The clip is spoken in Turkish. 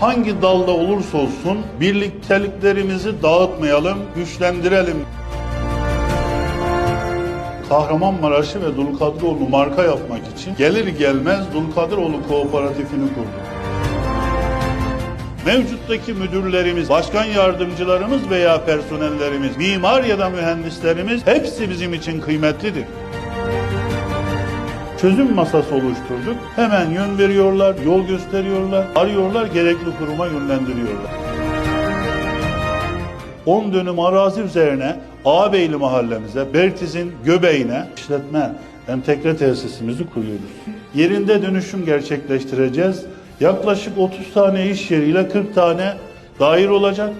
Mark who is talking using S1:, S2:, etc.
S1: hangi dalda olursa olsun birlikteliklerimizi dağıtmayalım, güçlendirelim. Kahramanmaraş'ı ve Dulkadiroğlu marka yapmak için gelir gelmez Dulkadiroğlu Kooperatifini kurduk. Mevcuttaki müdürlerimiz, başkan yardımcılarımız veya personellerimiz, mimar ya da mühendislerimiz hepsi bizim için kıymetlidir. Çözüm masası oluşturduk. Hemen yön veriyorlar, yol gösteriyorlar, arıyorlar, gerekli kuruma yönlendiriyorlar. 10 dönüm arazi üzerine Ağabeyli mahallemize, Bertiz'in göbeğine işletme entegre tesisimizi kuruyoruz. Yerinde dönüşüm gerçekleştireceğiz. Yaklaşık 30 tane iş yeriyle 40 tane daire olacak.